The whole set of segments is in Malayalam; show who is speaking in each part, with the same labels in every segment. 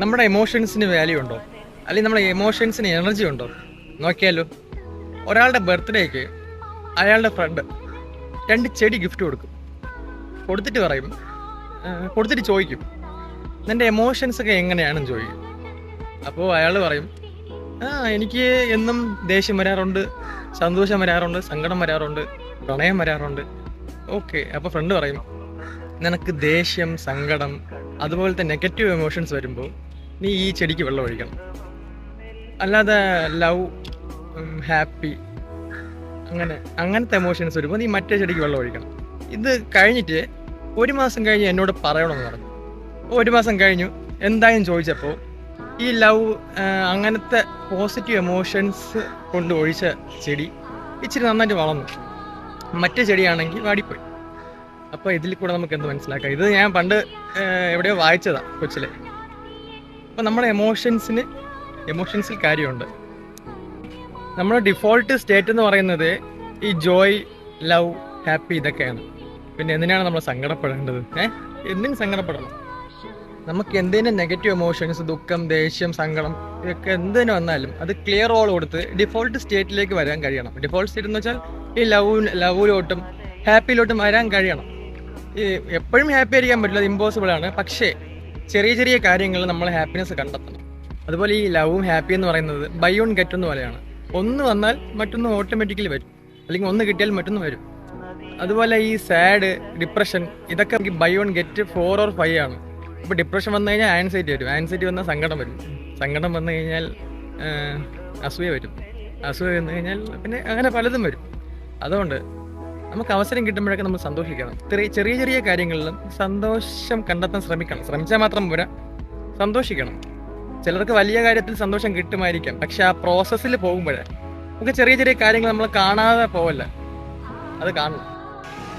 Speaker 1: നമ്മുടെ എമോഷൻസിന് വാല്യൂ ഉണ്ടോ? അല്ലെങ്കിൽ നമ്മുടെ എമോഷൻസിന് എനർജി ഉണ്ടോ? നോക്കിയാലോ. ഒരാളുടെ ബർത്ത്ഡേക്ക് അയാളുടെ ഫ്രണ്ട് രണ്ട് ചെടി ഗിഫ്റ്റ് കൊടുക്കും. കൊടുത്തിട്ട് പറയും കൊടുത്തിട്ട് ചോദിക്കും നിന്റെ എമോഷൻസ് ഒക്കെ എങ്ങനെയാണെന്ന് ചോദിക്കും. അപ്പോൾ അയാൾ പറയും ആ എനിക്ക് എന്നും ദേഷ്യം വരാറുണ്ട് സന്തോഷം വരാറുണ്ട് സങ്കടം വരാറുണ്ട് പ്രണയം വരാറുണ്ട്. ഓക്കെ അപ്പോൾ ഫ്രണ്ട് പറയും നിനക്ക് ദേഷ്യം സങ്കടം അതുപോലത്തെ നെഗറ്റീവ് എമോഷൻസ് വരുമ്പോൾ നീ ഈ ചെടിക്ക് വെള്ളം ഒഴിക്കണം. അല്ലാതെ ലവ് ഹാപ്പി അങ്ങനെ അങ്ങനത്തെ എമോഷൻസ് വരുമ്പോൾ നീ മറ്റേ ചെടിക്ക് വെള്ളം ഒഴിക്കണം. ഇത് കഴിഞ്ഞിട്ട് ഒരു മാസം കഴിഞ്ഞ് എന്നോട് പറയണമെന്ന് പറഞ്ഞു. ഒരു മാസം കഴിഞ്ഞു എന്തായാലും ചോദിച്ചപ്പോൾ ഈ ലവ് അങ്ങനത്തെ പോസിറ്റീവ് എമോഷൻസ് കൊണ്ട് ഒഴിച്ച ചെടി ഇച്ചിരി നന്നായിട്ട് വളർന്നു. മറ്റേ ചെടിയാണെങ്കിൽ വാടിപ്പോയി. അപ്പോൾ ഇതിൽ കൂടെ നമുക്ക് എന്ത് മനസ്സിലാക്കാം? ഇത് ഞാൻ പണ്ട് എവിടെയോ വായിച്ചതാണ് കൊച്ചിലെ. അപ്പോൾ നമ്മുടെ എമോഷൻസിന് എമോഷൻസിൽ കാര്യമുണ്ട്. നമ്മുടെ ഡിഫോൾട്ട് സ്റ്റേറ്റ് എന്ന് പറയുന്നത് ഈ ജോയ് ലവ് ഹാപ്പി ഇതൊക്കെയാണ്. പിന്നെ എന്തിനാണ് നമ്മൾ സങ്കടപ്പെടേണ്ടത്? ഏഹ് എന്തിനു സങ്കടപ്പെടണം? നമുക്ക് എന്തിനും നെഗറ്റീവ് എമോഷൻസ് ദുഃഖം ദേഷ്യം സങ്കടം ഇതൊക്കെ എന്തിനു വന്നാലും അത് ക്ലിയർ ഓൾ കൊടുത്ത് ഡിഫോൾട്ട് സ്റ്റേറ്റിലേക്ക് വരാൻ കഴിയണം. ഡിഫോൾട്ട് സ്റ്റേറ്റ് എന്ന് വെച്ചാൽ ഈ ലവ് ലവിലോട്ടും ഹാപ്പിയിലോട്ടും വരാൻ കഴിയണം. ഈ എപ്പോഴും ഹാപ്പി ആയിരിക്കാൻ പറ്റില്ല അത് ഇമ്പോസിബിൾ ആണ്. പക്ഷേ ചെറിയ ചെറിയ കാര്യങ്ങൾ നമ്മൾ ഹാപ്പിനെസ് കണ്ടെത്തണം. അതുപോലെ ഈ ലവും ഹാപ്പി എന്ന് പറയുന്നത് ബൈ ഓൺ ഗെറ്റ് എന്ന് പോലെയാണ്. ഒന്ന് വന്നാൽ മറ്റൊന്ന് ഓട്ടോമാറ്റിക്കലി വരും. അല്ലെങ്കിൽ ഒന്ന് കിട്ടിയാൽ മറ്റൊന്ന് വരും. അതുപോലെ ഈ സാഡ് ഡിപ്രഷൻ ഇതൊക്കെ നമുക്ക് by on get four or five ആണ്. ഇപ്പോൾ ഡിപ്രഷൻ വന്നു കഴിഞ്ഞാൽ ആൻസൈറ്റി വരും. ആൻസൈറ്റി വന്നാൽ സങ്കടം വരും. സങ്കടം വന്നു കഴിഞ്ഞാൽ അസൂയ വരും. അസൂയ വന്നു കഴിഞ്ഞാൽ പിന്നെ അങ്ങനെ പലതും വരും. അതുകൊണ്ട് നമുക്ക് അവസരം കിട്ടുമ്പോഴൊക്കെ നമ്മൾ സന്തോഷിക്കണം. ചെറിയ ചെറിയ ചെറിയ കാര്യങ്ങളിലും സന്തോഷം കണ്ടെത്താൻ ശ്രമിക്കണം. ശ്രമിച്ചാൽ മാത്രം പോരാ. സന്തോഷിക്കണം. ചിലർക്ക് വലിയ കാര്യത്തിൽ സന്തോഷം കിട്ടുമായിരിക്കാം. പക്ഷെ ആ പ്രോസസ്സിൽ പോകുമ്പോഴേ നമുക്ക് ചെറിയ ചെറിയ കാര്യങ്ങൾ നമ്മൾ കാണാതെ പോവല്ല. അത് കാണണം.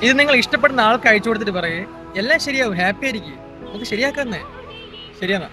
Speaker 1: ഇത് നിങ്ങൾ ഇഷ്ടപ്പെടുന്ന ആൾക്ക് അയച്ചു കൊടുത്തിട്ട് പറയേ. എല്ലാം ശരിയാവും. ഹാപ്പി ആയിരിക്കും. നമുക്ക് ശരിയാക്കാന്നേ ശരിയാന്നാ.